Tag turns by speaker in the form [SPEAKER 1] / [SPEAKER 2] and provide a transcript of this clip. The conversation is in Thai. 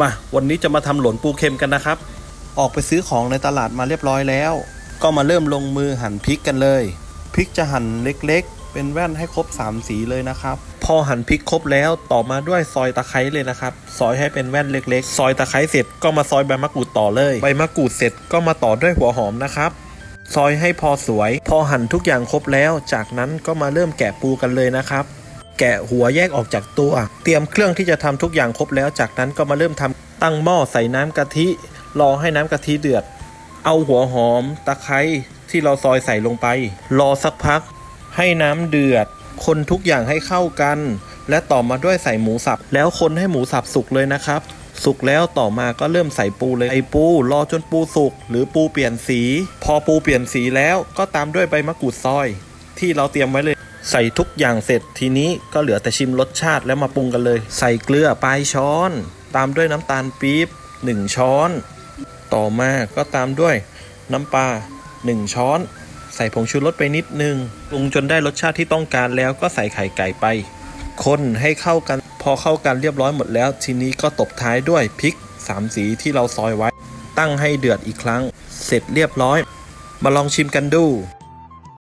[SPEAKER 1] มาวันนี้จะมาทำหลนปูเค็มกันนะครับ ออกไปซื้อของในตลาดมาเรียบร้อยแล้ว ก็มาเริ่มลงมือหั่นพริกกันเลยพริกจะหั่นเล็กๆ เป็นแว่นให้ครบ 3 สีเลยนะครับ พอหั่นพริกครบแล้วต่อมาด้วยซอยตะไคร้เลยนะครับ ซอยให้เป็นแว่นเล็กๆ ซอยตะไคร้เสร็จก็มาซอยใบมะกรูดต่อเลยใบมะกรูดเสร็จก็มาต่อด้วยหัวหอมนะครับ ซอยให้พอสวย พอหั่นทุกอย่างครบแล้ว จากนั้นก็มาเริ่มแกะปูกันเลยนะครับ แกะหัวแยกออกจากตัว เตรียมเครื่องที่จะทำทุกอย่างครบแล้ว จากนั้นก็มาเริ่มทำตั้งหม้อใส่น้ำกะทิ รอให้น้ำกะทิเดือด เอาหัวหอม ตะไคร้ที่เราซอยใส่ลงไป รอสักพัก ให้น้ำเดือด คนทุกอย่างให้เข้ากัน และต่อมาด้วยใส่หมูสับ แล้วคนให้หมูสับสุกเลยนะครับ สุกแล้วต่อมาก็เริ่มใส่ปูเลยไอปู รอจนปูสุกหรือปูเปลี่ยนสี พอปูเปลี่ยนสีแล้วก็ตามด้วยใบมะกรูดซอย ที่เราเตรียมไว้เลย ใส่ทุกอย่างเสร็จทีนี้ก็เหลือแต่ชิมรสชาติแล้วมาปรุงกันเลย ใส่เกลือปลายช้อน ตามด้วยน้ำตาลปี๊บ1 ช้อน ต่อมาก็ตามด้วยน้ำปลา1 ช้อน ใส่ผงชูรสไปนิดนึงปรุงจนได้รสชาติที่ต้องการแล้วก็ใส่ไข่ไก่ไป คนให้เข้ากันพอเข้ากันเรียบร้อยหมดแล้ว ทีนี้ก็ตบท้ายด้วยพริก3สีที่เราซอยไว้ ตั้งให้เดือดอีกครั้ง เสร็จเรียบร้อย มาลองชิมกันดู